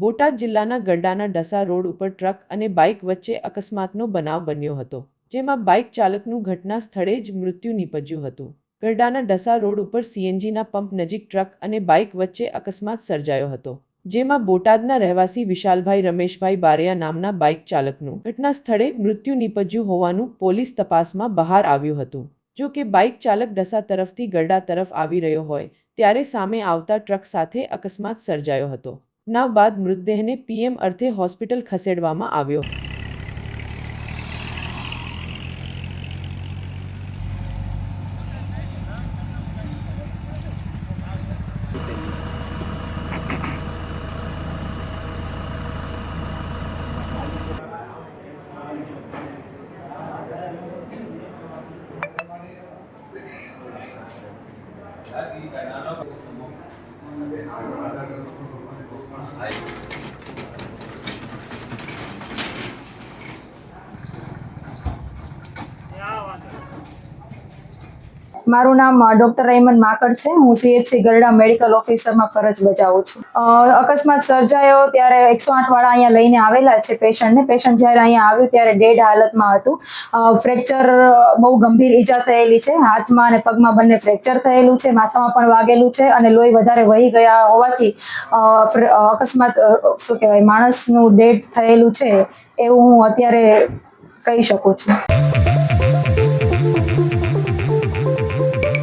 બોટાદ જિલ્લાના ગરડાના ડસા રોડ ઉપર ટ્રક અને બાઇક વચ્ચે અકસ્માતનો બનાવ બન્યો હતો, જેમાં બાઇક ચાલકનું ઘટના સ્થળે જ મૃત્યુ નીપજ્યું હતું. ગરડાના ડસા રોડ ઉપર સીએનજીના પંપ નજીક ટ્રક અને બાઇક વચ્ચે અકસ્માત સર્જાયો હતો, જેમાં બોટાદના રહેવાસી વિશાલભાઈ રમેશભાઈ બારિયા નામના બાઇક ચાલકનું ઘટના સ્થળે મૃત્યુ નીપજ્યું હોવાનું પોલીસ તપાસમાં બહાર આવ્યું હતું. જો કે બાઇક ચાલક ડસા તરફથી ગરડા તરફ આવી રહ્યો હોય, ત્યારે સામે આવતા ટ્રક સાથે અકસ્માત સર્જાયો હતો. બનાવ બાદ મૃતદેહને પીએમ અર્થે હોસ્પિટલ ખસેડવામાં આવ્યો. મારું નામ ડોક્ટર રહીમન માકડ છે. હું સીએચસી ગરડા મેડિકલ ઓફિસરમાં ફરજ બજાવું છું. અકસ્માત સર્જાયો ત્યારે એકસો આઠ વાળા અહીંયા લઈને આવેલા છે પેશન્ટને. પેશન્ટ જ્યારે અહીંયા આવ્યું ત્યારે ડેડ હાલતમાં હતું. ફ્રેક્ચર બહુ ગંભીર ઈજા થયેલી છે. હાથમાં અને પગમાં બંને ફ્રેક્ચર થયેલું છે. માથામાં પણ વાગેલું છે અને લોહી વધારે વહી ગયા હોવાથી અકસ્માત શું કહેવાય, માણસનું ડેડ થયેલું છે એવું હું અત્યારે કહી શકું છું.